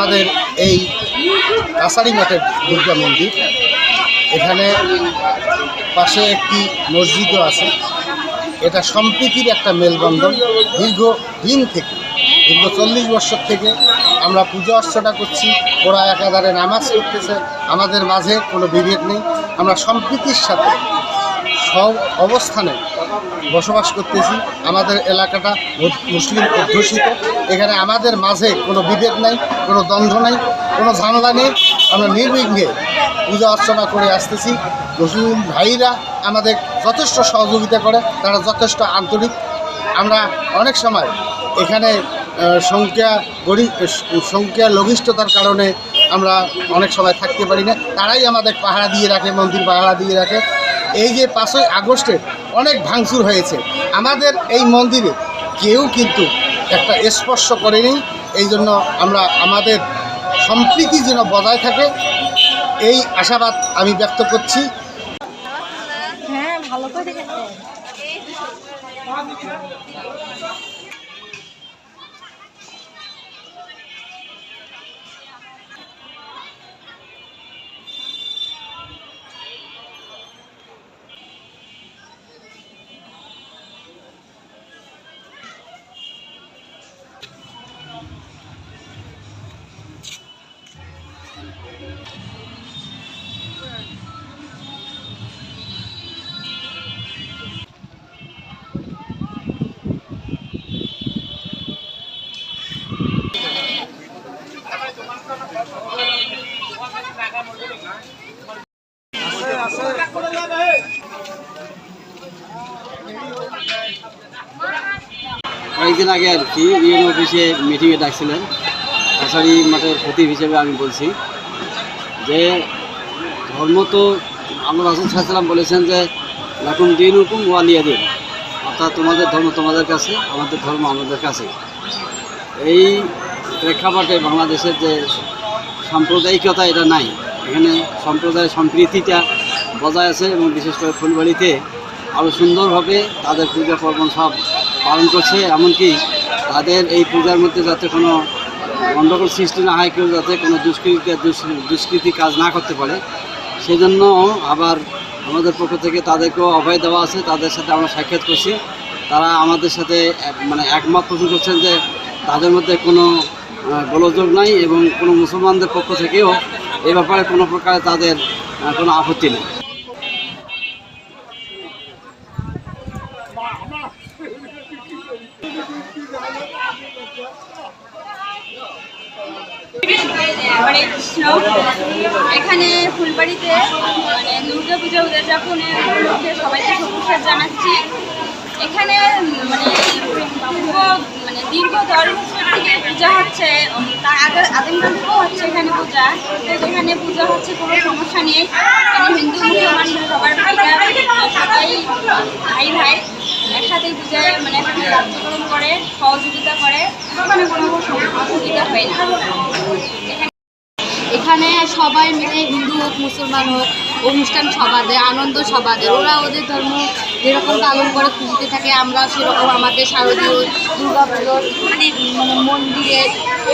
আমাদের এই কাছারি মাঠের দুর্গা মন্দির। এখানে পাশে একটি মসজিদও আছে। এটা সম্প্রীতির একটা মেলবন্ধন। দীর্ঘ দিন থেকে, দীর্ঘ চল্লিশ বছর থেকে আমরা পুজো অর্চনা করছি। ওরা একাধারে নামাজ করতেছে আমাদের মাঝে কোনো বিভেদ নেই। আমরা সম্প্রীতির সাথে সব অবস্থানে বসবাস করতেছি। আমাদের এলাকাটা মুসলিম অধ্যুষিত। এখানে আমাদের মাঝে কোনো বিভেদ নাই, কোনো দ্বন্দ্ব নাই, কোনো ঝামেলা নেই। আমরা নির্বিঘ্নে পূজা অর্চনা করে আসতেছি। মুসলিম ভাইরা আমাদের যথেষ্ট সহযোগিতা করে, তারা যথেষ্ট আন্তরিক। আমরা অনেক সময় এখানে সংখ্যা গরি সংখ্যা লঘিষ্ঠতার কারণে আমরা অনেক সময় থাকতে পারি না। তারাই আমাদের পাহারা দিয়ে রাখে, মন্দির পাহারা দিয়ে রাখে। এই যে পাঁচই আগস্টে অনেক ভাঙচুর হয়েছে, আমাদের এই মন্দিরে কেউ কিন্তু একটা স্পর্শ করেনি। এই জন্য আমরা আমাদের সম্প্রীতি যেন বজায় থাকে, এই আশাবাদ আমি ব্যক্ত করছি। হ্যাঁ ভালো করে কয়েকদিন আগে আর কি ইউএন অফিসে মিটিংয়ে ডাকছিলেন। কাছারি মাঠের খতিব হিসেবে আমি বলছি যে, ধর্ম তো আল্লাহ রাসুল সাল্লাম বলেছেন যে, লাকুম দিন হুকুম ওয়ালিয়া দিন। অর্থাৎ তোমাদের ধর্ম তোমাদের কাছে, আমাদের ধর্ম আমাদের কাছে। এই প্রেক্ষাপটে বাংলাদেশের যে সাম্প্রদায়িকতা এটা নাই। এখানে সম্প্রদায় সম্প্রীতিটা বজায় আছে এবং বিশেষ করে ফুলবাড়িতে আরও সুন্দরভাবে তাদের পূজা পার্বণ সব পালন করছে, এমনকি তাদের এই পূজার মধ্যে যাতে কোনো গণ্ডগোল সৃষ্টি না হয়, কেউ যাতে কোনো দুষ্কৃতি দুষ- দুষ্কৃতি কাজ না করতে পারে সেই জন্য আবার আমাদের পক্ষ থেকে তাদেরকেও অভয় দেওয়া আছে, তাদের সাথে আমরা সাক্ষাৎ করছি। তারা আমাদের সাথে মানে একমত পোষণ করছেন যে তাদের মধ্যে কোনো গোলযোগ নাই এবং কোনো মুসলমানদের পক্ষ থেকেও এ ব্যাপারে কোনো প্রকার তাদের কোনো আপত্তি নেই। হরে কৃষ্ণ এখানে ফুলবাড়িতে মানে দুর্গা পূজা উপলক্ষে সবাইকে শুভেচ্ছা জানাচ্ছি এখানে মানে মানে দীর্ঘ দশ বছর থেকে পূজা হচ্ছে তার আগে আদিমকাল থেকেও হচ্ছে এখানে পূজা এখানে পূজা হচ্ছে কোনো সমস্যা নেই হিন্দু মুসলমান সবার সবাই ভাই ভাই একসাথে পূজায় মানে কার্যক্রম করে সহযোগিতা করে ওখানে কোনো অসুবিধা হয় না এখানে সবাই মিলে হিন্দু হোক, মুসলমান হোক, অনুষ্ঠান সবাদের, আনন্দ সবাদের, ওরা ওদের ধর্ম যেরকম পালন করে পুজোতে থাকে আমরা সেরকম আমাদের শারদীয় দুর্গা পুজোর মানে মন্দিরে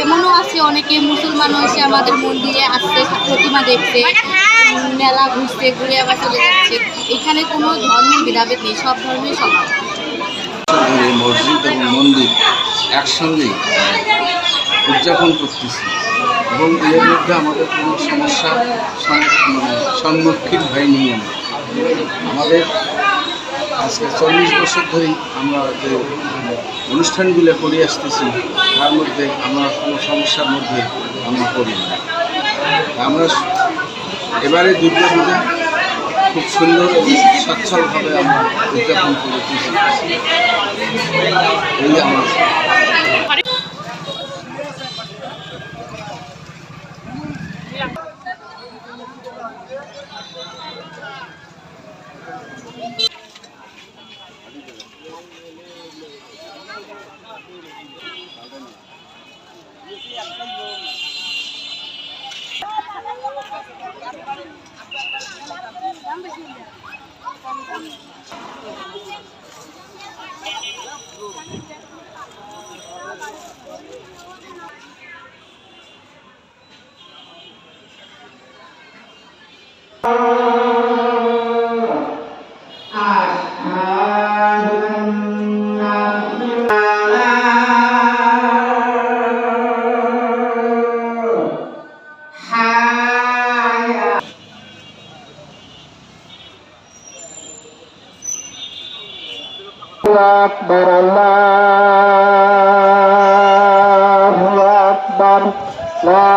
এমনও আছে, অনেকে মুসলমানও এসে আমাদের মন্দিরে আসতে প্রতিমা দেখতে মেলা ঘুরতে ঘুরে আবার চলে যাচ্ছে। এখানে কোনো ধর্মের ভেদাভেদ নেই, সব ধর্মের সমান। মসজিদ এবং মন্দির একসঙ্গেই উদযাপন করতেছি। এবং এর মধ্যে আমাদের কোনো সমস্যা মানে সম্মুখীন হয়নি আমি আমাদের আজকে চল্লিশ বছর ধরেই আমরা যে অনুষ্ঠানগুলো করে আসতেছি, তার মধ্যে আমরা কোনো সমস্যার মধ্যে আমরা করি আমরা এবারে দুর্গা পূজা খুব সুন্দর সচ্ছলভাবে আমরা উদযাপন করেছি এই আমার আকবর আল্লাহু আকবর লা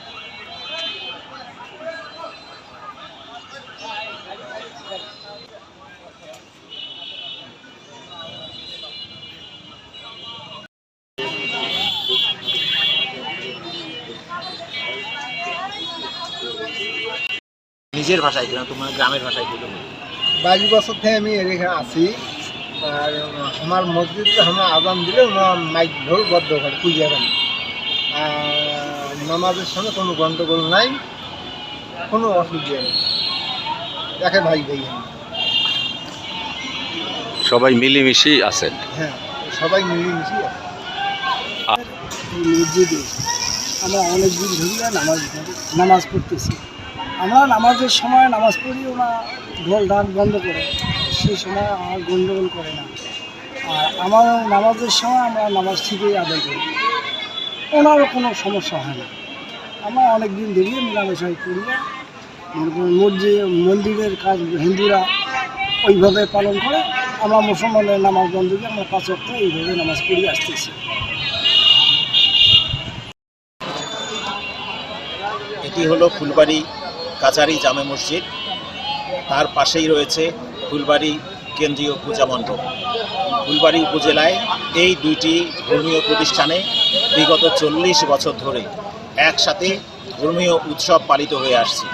নিজের ভাষায় কিনা তোমার গ্রামের ভাষায় বলো বাইশ বছর থেকে আমি এখানে আছি। আর আমার মসজিদে আমার আজান দিলে ওনার মাইক ঢোল বদ্ধ করে পুজো করেন আর নামাজের সঙ্গে কোনো গণ্ডগোল নাই কোনো অসুবিধা নেই। একে ভাই ভাই। সবাই মিলেমিশেই আছেন। হ্যাঁ সবাই মিলেমিশি আছে। মসজিদে আমরা অনেক দিন ধরে নামাজ নামাজ পড়তেছি। আমরা নামাজের সময় নামাজ পড়ি ওরা ঢোল ঢাক বন্ধ করে, সেই সময় আমার গণ্ডগোল করে না। আর আমার নামাজের সময় আমরা নামাজ ঠিকই আদায় করি। ওনারও কোনো সমস্যা হয় না। আমরা অনেক দিন ধরে মিলামেশাই করি। মনে মসজিদ, মন্দিরের কাজ হিন্দুরা ওইভাবে পালন করে, আমরা মুসলমানের নামাজ বন্ধ দিয়ে আমরা পাঁচ অক্ট এইভাবে নামাজ পড়ি আসতেছি। এটি হলো ফুলবাড়ি কাচারি জামে মসজিদ। তার পাশেই রয়েছে ফুলবাড়ি কেন্দ্রীয় পূজা মণ্ডপ। ফুলবাড়ি উপজেলায় এই দুইটি ধর্মীয় প্রতিষ্ঠানে বিগত চল্লিশ বছর ধরে একসাথে ধর্মীয় উৎসব পালিত হয়ে আসছে।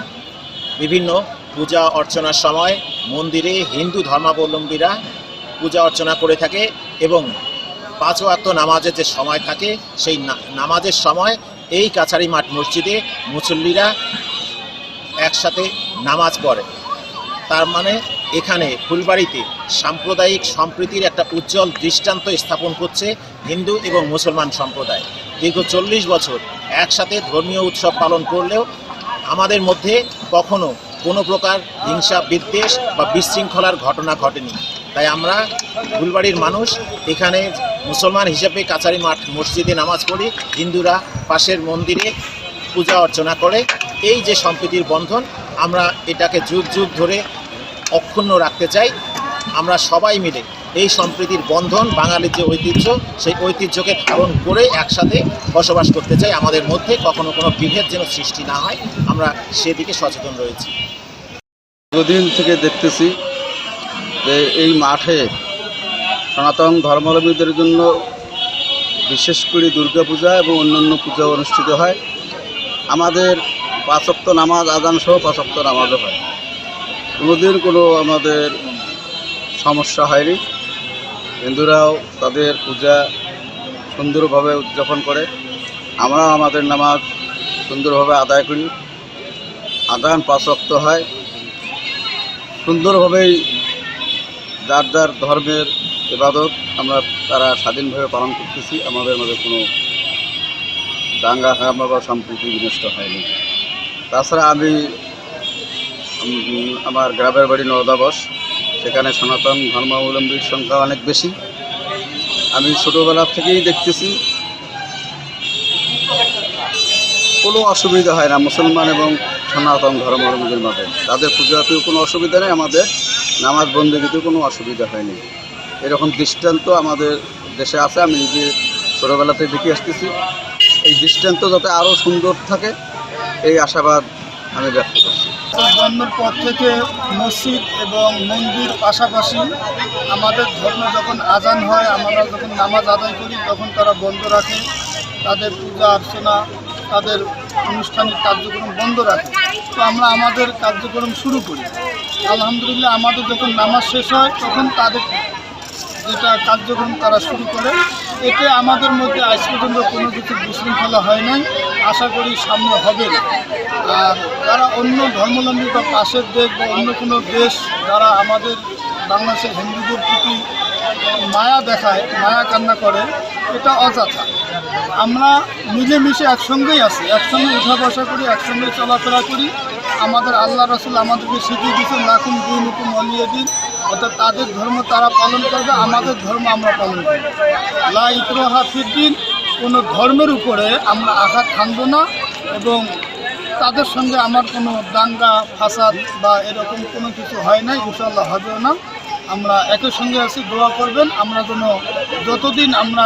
বিভিন্ন পূজা অর্চনার সময় মন্দিরে হিন্দু ধর্মাবলম্বীরা পূজা অর্চনা করে থাকে এবং পাঁচ ওয়াক্ত নামাজের যে সময় থাকে, সেই নামাজের সময় এই কাছারি মাঠ মসজিদে মুসল্লিরা একসাথে নামাজ পড়ে। তার মানে এখানে ফুলবাড়িতে সাম্প্রদায়িক সম্প্রীতির একটা উজ্জ্বল দৃষ্টান্ত স্থাপন করছে হিন্দু এবং মুসলমান সম্প্রদায়। দীর্ঘ চল্লিশ বছর একসাথে ধর্মীয় উৎসব পালন করলেও আমাদের মধ্যে কখনো কোনো প্রকার হিংসা, বিদ্বেষ বা বিশৃঙ্খলার ঘটনা ঘটেনি। তাই আমরা ফুলবাড়ির মানুষ এখানে মুসলমান হিসেবে কাছারি মাঠ মসজিদে নামাজ পড়ি হিন্দুরা পাশের মন্দিরে পূজা অর্চনা করে এই যে সম্প্রীতির বন্ধন, আমরা এটাকে যুগ যুগ ধরে অক্ষুণ্ণ রাখতে চাই। আমরা সবাই মিলে এই সম্প্রীতির বন্ধন, বাঙালির যে ঐতিহ্য, সেই ঐতিহ্যকে ধারণ করে একসাথে বসবাস করতে চাই। আমাদের মধ্যে কখনো কোনো বিভেদ যেন সৃষ্টি না হয়। আমরা সেদিকে সচেতন রয়েছি। দীর্ঘদিন থেকে দেখতেছি যে এই মাঠে সনাতন ধর্মাবলম্বীদের জন্য বিশেষ করে দুর্গাপূজা এবং অন্যান্য পূজা অনুষ্ঠিত হয়। আমাদের পাঁচক্ত নামাজ, আজান সহ পাঁচক্ত নামাজও হয়। কোনোদিন কোনো আমাদের সমস্যা হয়নি। হিন্দুরাও তাদের পূজা সুন্দরভাবে উদযাপন করে। আমরাও আমাদের নামাজ সুন্দরভাবে আদায় করি। আদান পাঁচক্ত হয়। সুন্দরভাবেই যার যার ধর্মের ইবাদত আমরা তারা স্বাধীনভাবে পালন করতেছি। আমাদের মধ্যে কোনো দাঙ্গা হাঙ্গামা বা সম্প্রীতি বিনষ্ট হয়নি। তাছাড়া আমি আমার গ্রামের বাড়ি নদাবস সেখানে সনাতন ধর্মাবলম্বীর সংখ্যা অনেক বেশি। আমি ছোটোবেলা থেকেই দেখতেছি, কোনো অসুবিধা হয় না মুসলমান এবং সনাতন ধর্মাবলম্বীদের মাঝে তাদের পূজাতেও কোনো অসুবিধা নেই, আমাদের নামাজ বন্দীতেও কোনো অসুবিধা হয়নি। এরকম দৃষ্টান্ত আমাদের দেশে আছে, আমি নিজে ছোটোবেলাতে দেখে আসতেছি। এই দৃষ্টান্ত যাতে আরও সুন্দর থাকে এই আশাবাদ আমি ব্যক্ত করছি। জন্মের পর থেকে মসজিদ এবং মন্দির পাশাপাশি আমাদের ধর্ম যখন আজান হয়, আমরা যখন নামাজ আদায় করি, তখন তারা বন্ধ রাখে। তাদের পূজা অর্চনা, তাদের আনুষ্ঠানিক কার্যক্রম বন্ধ রাখে। তো আমরা আমাদের কার্যক্রম শুরু করি। আলহামদুলিল্লাহ, আমাদের যখন নামাজ শেষ হয়, তখন তাদের যেটা কার্যক্রম তারা শুরু করে এতে আমাদের মধ্যে আজ পর্যন্ত কোনো কিছু বিশৃঙ্খলা হয় নাই। আশা করি সামনে হবে। আর তারা অন্য ধর্মাবলম্বী বা পাশের দেশ বা অন্য কোনো দেশ যারা আমাদের বাংলাদেশের হিন্দুদের প্রতি মায়া দেখায়, মায়া কান্না করে, এটা অযথা। আমরা মিলেমিশে একসঙ্গেই আছি, একসঙ্গে উঠা বসা করি, একসঙ্গে চলাফেরা করি। আমাদের আল্লাহ রসুল আমাদেরকে শিখিয়ে দিয়েছেন নাকুম দিন হুকুম অলিয়ে দিন। অর্থাৎ তাদের ধর্ম তারা পালন করবে, আমাদের ধর্ম আমরা পালন করব। লা ইকরোহা ফিদ্দিন কোনো ধর্মের উপরে আমরা আঘাত হানব না এবং তাদের সঙ্গে আমার কোনো দাঙ্গা, ফাসাদ বা এরকম কোনো কিছু হয় নাই ইনশাল্লাহ হবেও না। আমরা একই সঙ্গে আছি, দোয়া করবেন, আমরা যেন যতদিন আমরা